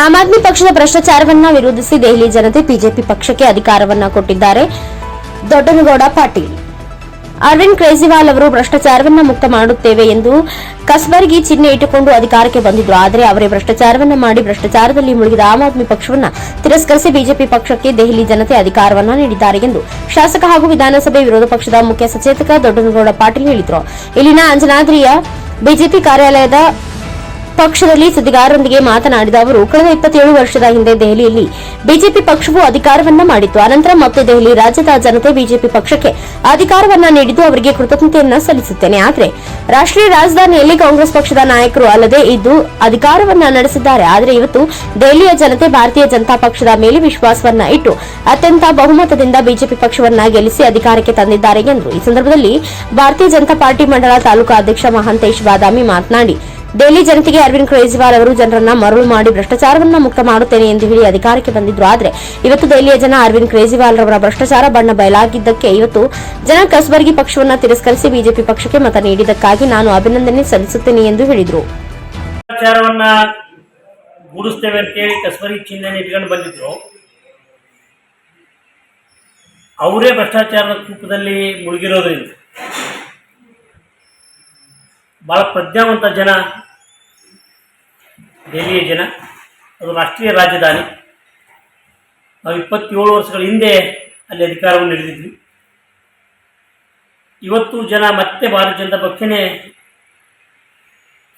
ಆಮ್ ಆದ್ಮಿ ಪಕ್ಷದ ಭ್ರಷ್ಟಾಚಾರವನ್ನ ವಿರೋಧಿಸಿ ದೆಹಲಿ ಜನತೆ ಬಿಜೆಪಿ ಪಕ್ಷಕ್ಕೆ ಅಧಿಕಾರವನ್ನ ಕೊಟ್ಟಿದ್ದಾರೆ. ದೊಡ್ಡನಗೌಡ ಪಾಟೀಲ್. ಅರವಿಂದ್ ಕೇಜ್ರಿವಾಲ್ ಅವರು ಭ್ರಷ್ಟಾಚಾರವನ್ನ ಮುಕ್ತ ಮಾಡುತ್ತೇವೆ ಎಂದು ಕಸ್ಬರ್ಗಿ ಚಿಹ್ನೆ ಇಟ್ಟುಕೊಂಡು ಅಧಿಕಾರಕ್ಕೆ ಬಂದಿದ್ರು. ಆದರೆ ಅವರೇ ಭ್ರಷ್ಟಾಚಾರವನ್ನ ಮಾಡಿ ಭ್ರಷ್ಟಾಚಾರದಲ್ಲಿ ಮುಳುಗಿದ ಆಮ್ ಆದ್ಮಿ ಪಕ್ಷವನ್ನ ತಿರಸ್ಕರಿಸಿ ಬಿಜೆಪಿ ಪಕ್ಷಕ್ಕೆ ದೆಹಲಿ ಜನತೆ ಅಧಿಕಾರವನ್ನ ನೀಡಿದ್ದಾರೆ ಎಂದು ಶಾಸಕ ಹಾಗೂ ವಿಧಾನಸಭೆ ವಿರೋಧ ಪಕ್ಷದ ಮುಖ್ಯ ಸಚೇತಕ ದೊಡ್ಡನಗೌಡ ಪಾಟೀಲ್ ಹೇಳಿದರು. ಇಲ್ಲಿನ ಅಂಜನಾದ್ರಿಯ ಬಿಜೆಪಿ ಕಾರ್ಯಾಲಯದ ಪಕ್ಷದಲ್ಲಿ ಸುದ್ದಿಗಾರರೊಂದಿಗೆ ಮಾತನಾಡಿದ ಅವರು, ಕಳೆದ ಇಪ್ಪತ್ತೇಳು ವರ್ಷದ ಹಿಂದೆ ದೆಹಲಿಯಲ್ಲಿ ಬಿಜೆಪಿ ಪಕ್ಷವು ಅಧಿಕಾರವನ್ನ ಮಾಡಿತ್ತು. ಅನಂತರ ಮತ್ತೆ ದೆಹಲಿ ರಾಜ್ಯದ ಜನತೆ ಬಿಜೆಪಿ ಪಕ್ಷಕ್ಕೆ ಅಧಿಕಾರವನ್ನ ನೀಡಿದ್ದು ಅವರಿಗೆ ಕೃತಜ್ಞತೆಯನ್ನ ಸಲ್ಲಿಸುತ್ತೇನೆ. ಆದರೆ, ರಾಷ್ಟ್ರೀಯ ರಾಜಧಾನಿಯಲ್ಲಿ ಕಾಂಗ್ರೆಸ್ ಪಕ್ಷದ ನಾಯಕರು ಅಲ್ಲದೆ ಇದ್ದು ಅಧಿಕಾರವನ್ನ ನಡೆಸಿದ್ದಾರೆ. ಆದರೆ ಇವತ್ತು ದೆಹಲಿಯ ಜನತೆ ಭಾರತೀಯ ಜನತಾ ಪಕ್ಷದ ಮೇಲೆ ವಿಶ್ವಾಸವನ್ನ ಇಟ್ಟು ಅತ್ಯಂತ ಬಹುಮತದಿಂದ ಬಿಜೆಪಿ ಪಕ್ಷವನ್ನ ಗೆಲ್ಲಿಸಿ ಅಧಿಕಾರಕ್ಕೆ ತಂದಿದ್ದಾರೆ ಎಂದರು ಈ ಸಂದರ್ಭದಲ್ಲಿ ಭಾರತೀಯ ಜನತಾ ಪಾರ್ಟಿ ಮಂಡಲ ತಾಲೂಕಾ ಅಧ್ಯಕ್ಷ ಮಹಾಂತೇಶ್ ಬಾದಾಮಿ ಮಾತನಾಡಿ. ದೆಹಲಿ ಜನತೆಗೆ ಅರವಿಂದ್ ಕೇಜ್ರಿವಾಲ್ ಅವರು ಜನರನ್ನ ಮರಳು ಮಾಡಿ ಭ್ರಷ್ಟಾಚಾರವನ್ನ ಮುಕ್ತ ಮಾಡುತ್ತೇನೆ ಎಂದು ಹೇಳಿ ಅಧಿಕಾರಕ್ಕೆ ಬಂದಿದ್ರು. ಆದರೆ ಇವತ್ತು ದೆಹಲಿಯ ಜನ ಅರವಿಂದ್ ಕೇಜ್ರಿವಾಲ್ ರವರ ಭ್ರಷ್ಟಾಚಾರ ಬಣ್ಣ ಬಯಲಾಗಿದ್ದಕ್ಕೆ ಇವತ್ತು ಜನ ಕಸಬರ್ಗಿ ಪಕ್ಷವನ್ನ ತಿರಸ್ಕರಿಸಿ ಬಿಜೆಪಿ ಪಕ್ಷಕ್ಕೆ ಮತ ನೀಡಿದ್ದಕ್ಕಾಗಿ ನಾನು ಅಭಿನಂದನೆ ಸಲ್ಲಿಸುತ್ತೇನೆ ಎಂದು ಹೇಳಿದರು. ಅವರೇ ಭ್ರಷ್ಟಾಚಾರದ ಕೂಪದಲ್ಲಿ ಮುಳುಗಿರೋದ್ರಿಂದ ಪ್ರಜ್ಞಾವಂತ ಜನ ದೆಹಲಿಯ ಜನ, ಅದು ರಾಷ್ಟ್ರೀಯ ರಾಜಧಾನಿ. ನಾವು ಇಪ್ಪತ್ತೇಳು ವರ್ಷಗಳ ಹಿಂದೆ ಅಲ್ಲಿ ಅಧಿಕಾರವನ್ನು ನಡೆದಿದ್ವಿ ಇವತ್ತು ಜನ ಮತ್ತೆ ಭಾರತೀಯ ಜನತಾ ಪಕ್ಷನೇ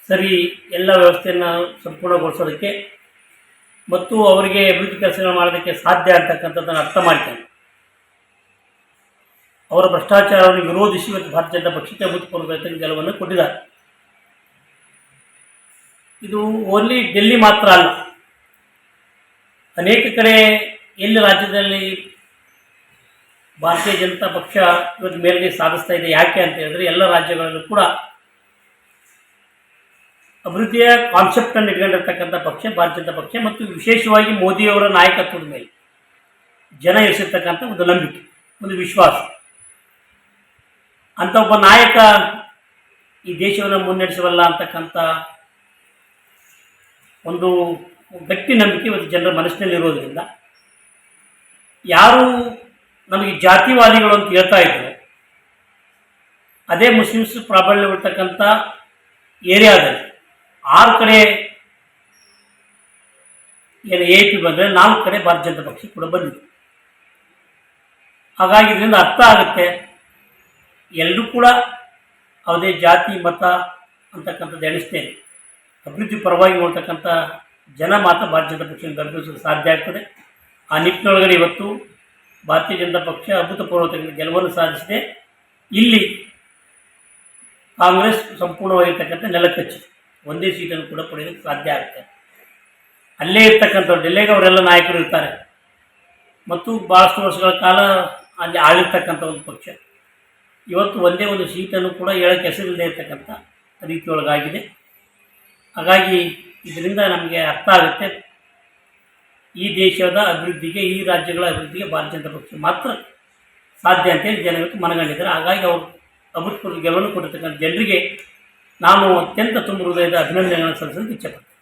ಸರಿ ಎಲ್ಲ ವ್ಯವಸ್ಥೆಯನ್ನು ಸಂಪೂರ್ಣಗೊಳಿಸೋದಕ್ಕೆ ಮತ್ತು ಅವರಿಗೆ ಅಭಿವೃದ್ಧಿ ಕೆಲಸಗಳು ಮಾಡೋದಕ್ಕೆ ಸಾಧ್ಯ ಅಂತಕ್ಕಂಥದ್ದನ್ನು ಅರ್ಥ ಮಾಡ್ತಾರೆ ಅವರ ಭ್ರಷ್ಟಾಚಾರವನ್ನು ವಿರೋಧಿಸಿ ಇವತ್ತು ಭಾರತೀಯ ಜನತಾ ಪಕ್ಷಕ್ಕೆ ಅಭೂತಪೂರ್ವ ಗೆಲುವನ್ನು ಕೊಟ್ಟಿದ್ದಾರೆ. ಇದು ಓನ್ಲಿ ಡೆಲ್ಲಿ ಮಾತ್ರ ಅಲ್ಲ. ಅನೇಕ ಕಡೆ ಎಲ್ಲಿ ರಾಜ್ಯದಲ್ಲಿ ಭಾರತೀಯ ಜನತಾ ಪಕ್ಷ ಇವತ್ತು ಮೇಲ್ಗೆ ಸಾಧಿಸ್ತಾ ಇದೆ, ಯಾಕೆ ಅಂತ ಹೇಳಿದ್ರೆ ಎಲ್ಲ ರಾಜ್ಯಗಳಲ್ಲೂ ಕೂಡ ಅಭಿವೃದ್ಧಿಯ ಕಾನ್ಸೆಪ್ಟನ್ನು ಇಟ್ಕೊಂಡಿರ್ತಕ್ಕಂಥ ಪಕ್ಷ, ಭಾರತೀಯ ಜನತಾ ಪಕ್ಷ ಮತ್ತು ವಿಶೇಷವಾಗಿ ಮೋದಿಯವರ ನಾಯಕತ್ವದ ಮೇಲೆ ಜನ ಇರಿಸಿರ್ತಕ್ಕಂಥ ಒಂದು ನಂಬಿಕೆ, ಒಂದು ವಿಶ್ವಾಸ. ಅಂತ ಒಬ್ಬ ನಾಯಕ ಈ ದೇಶವನ್ನು ಮುನ್ನಡೆಸಬಲ್ಲ ಅಂತಕ್ಕಂಥ ಒಂದು ಗಟ್ಟಿ ನಂಬಿಕೆ ಒಂದು ಜನರ ಮನಸ್ಸಿನಲ್ಲಿರೋದ್ರಿಂದ ಯಾರು ನಮಗೆ ಜಾತಿವಾದಿಗಳು ಅಂತ ಹೇಳ್ತಾ ಇದ್ರು, ಅದೇ ಮುಸ್ಲಿಮ್ಸ್ ಪ್ರಾಬಲ್ಯವಿರ್ತಕ್ಕಂಥ ಏರಿಯಾದಲ್ಲಿ ಆರು ಕಡೆ ಏನು ಎ ಪಿ ಬಂದರೆ ನಾಲ್ಕು ಕಡೆ ಭಾರತೀಯ ಜನತಾ ಪಕ್ಷ ಕೂಡ ಬಂದಿದೆ. ಹಾಗಾಗಿ ಇದರಿಂದ ಅರ್ಥ ಆಗುತ್ತೆ ಎಲ್ಲರೂ ಕೂಡ ಅವದೇ ಜಾತಿ, ಮತ ಅಂತಕ್ಕಂಥದ್ದು ಎಣಿಸ್ತೇನೆ. ಅಭಿವೃದ್ಧಿ ಪರವಾಗಿ ನೋಡ್ತಕ್ಕಂಥ ಜನ ಮಾತ್ರ ಭಾರತೀಯ ಜನತಾ ಪಕ್ಷವನ್ನು ಗರ್ಭಿಸಲು ಸಾಧ್ಯ ಆಗ್ತದೆ. ಆ ನಿಟ್ಟಿನೊಳಗಡೆ ಇವತ್ತು ಭಾರತೀಯ ಜನತಾ ಪಕ್ಷ ಅಭೂತಪೂರ್ವ ಗೆಲುವನ್ನು ಸಾಧಿಸಿದೆ. ಇಲ್ಲಿ ಕಾಂಗ್ರೆಸ್ ಸಂಪೂರ್ಣವಾಗಿರ್ತಕ್ಕಂಥ ನೆಲಕಚ್ಚು. ಒಂದೇ ಸೀಟನ್ನು ಕೂಡ ಪಡೆಯಲು ಸಾಧ್ಯ ಆಗುತ್ತೆ. ಅಲ್ಲೇ ಇರ್ತಕ್ಕಂಥವ್ರು ಡೆಲ್ಲಿಗೆ ಅವರೆಲ್ಲ ನಾಯಕರು ಇರ್ತಾರೆ. ಮತ್ತು ಭಾಳಷ್ಟು ವರ್ಷಗಳ ಕಾಲ ಅಲ್ಲಿ ಆಳಿರ್ತಕ್ಕಂಥ ಒಂದು ಪಕ್ಷ. ಇವತ್ತು ಒಂದೇ ಒಂದು ಸೀಟನ್ನು ಕೂಡ ಹೇಳಕ್ಕೆ ಹೆಸರಿಲ್ಲದೆ ಇರ್ತಕ್ಕಂಥ ರೀತಿಯೊಳಗಾಗಿದೆ. ಹಾಗಾಗಿ ಇದರಿಂದ ನಮಗೆ ಅರ್ಥ ಆಗುತ್ತೆ. ಈ ದೇಶದ ಅಭಿವೃದ್ಧಿಗೆ, ಈ ರಾಜ್ಯಗಳ ಅಭಿವೃದ್ಧಿಗೆ ಭಾರತೀಯ ಜನತಾ ಪಕ್ಷ ಮಾತ್ರ ಸಾಧ್ಯ ಅಂತೇಳಿ ಇವತ್ತು ಮನಗಂಡಿದ್ದಾರೆ. ಹಾಗಾಗಿ ಅವರು ಅಭೂತಪೂರ್ವ ಗೆಲುವನ್ನು ಕೊಟ್ಟಿರ್ತಕ್ಕಂಥ ಜನರಿಗೆ ನಾನು ಅತ್ಯಂತ ತುಂಬ ಹೃದಯದ ಅಭಿನಂದನೆಗಳನ್ನು ಸಲ್ಲಿಸಲು ಇಚ್ಛೆಪಡ್ತೇನೆ